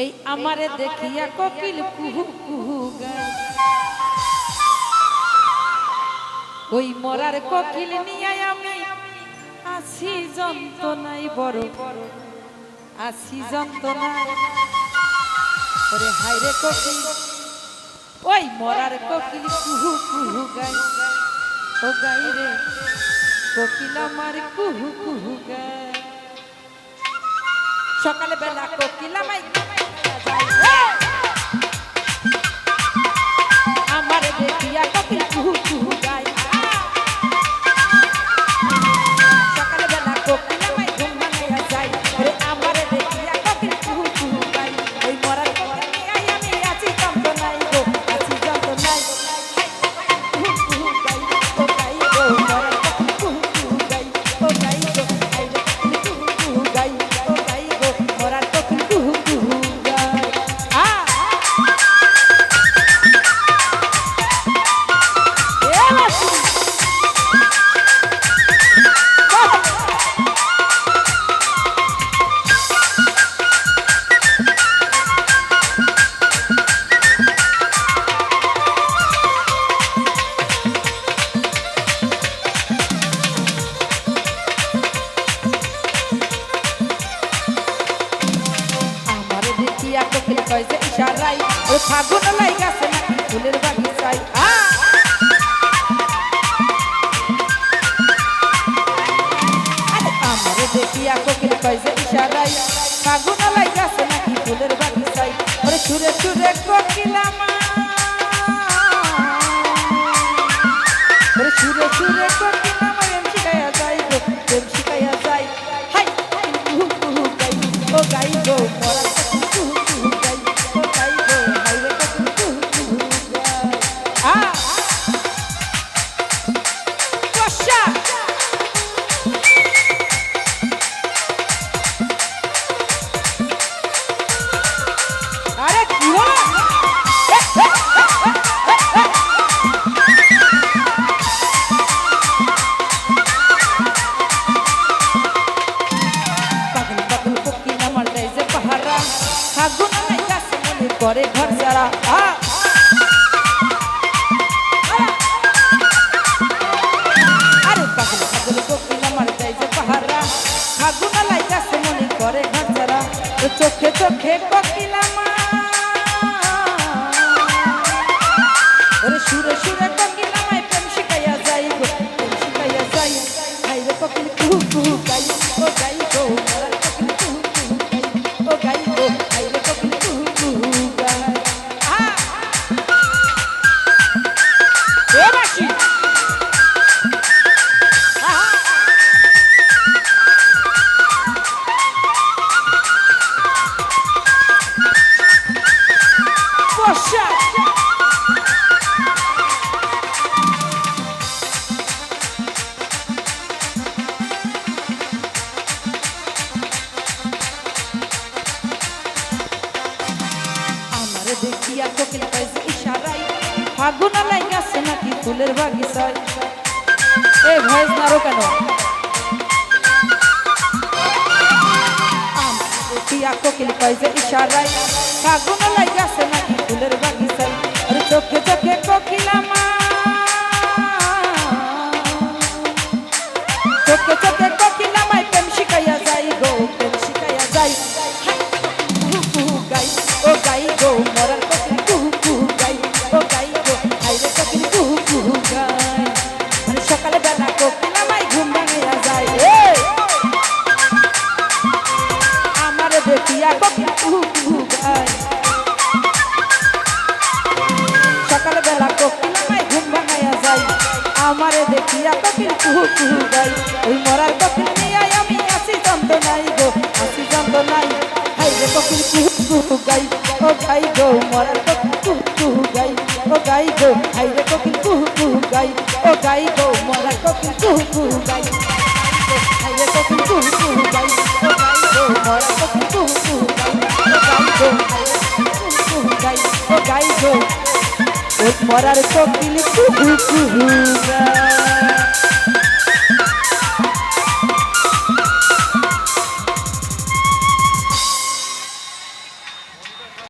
এই আমারে দেখিয়া কোকিল কুহু কুহু গায়। ওই মরার কোকিল নিয়ে আমি আসি যন্ত্রণাই বড়। আসি যন্ত্রণায়। ওরে হাইরে কোকিল। ওই মরার কোকিল কুহু কুহু গাই ও গাই রে। কোকিল আমার কুহু কুহু সকালে বেলা কোকিল আমায় ইশারাই ও ফাগুন লাই গাছে নাকি ফুলের বাগিচাই আ! আমার দেখিয়া কোকিল কয় যে মনে করে ঘর সারা আ ফাগুন লাই গেছে নাকি ফুলের বাগিচায়? এ ভয়েস নারো কেন? আমার কোকিল পাইছে ইশারায় ফাগুন লাই গেছে নাকি ফুলের বাগিচায়? আরে চোখে চোখে কোকিল দেখিয়া কোকিল আমায় ঘুম ভাঙাইয়া যায় আমারে দেখিয়া কোকিল কুহু কুহু গাই ওই মরার কোকিল নিয়ে আমি আসি যন্ত্রণাই গো আসি যন্ত্রণাই হাই রে কোকিল কুহু কুহু গাই ও গাই গো মরার কোকিল কুহু কুহু গাই ও গাই গো হাই রে কোকিল কুহু কুহু গাই ও গাই গো মরার কোকিল কুহু কুহু গাই গো ওই মরার কোকিল কুহু কুহু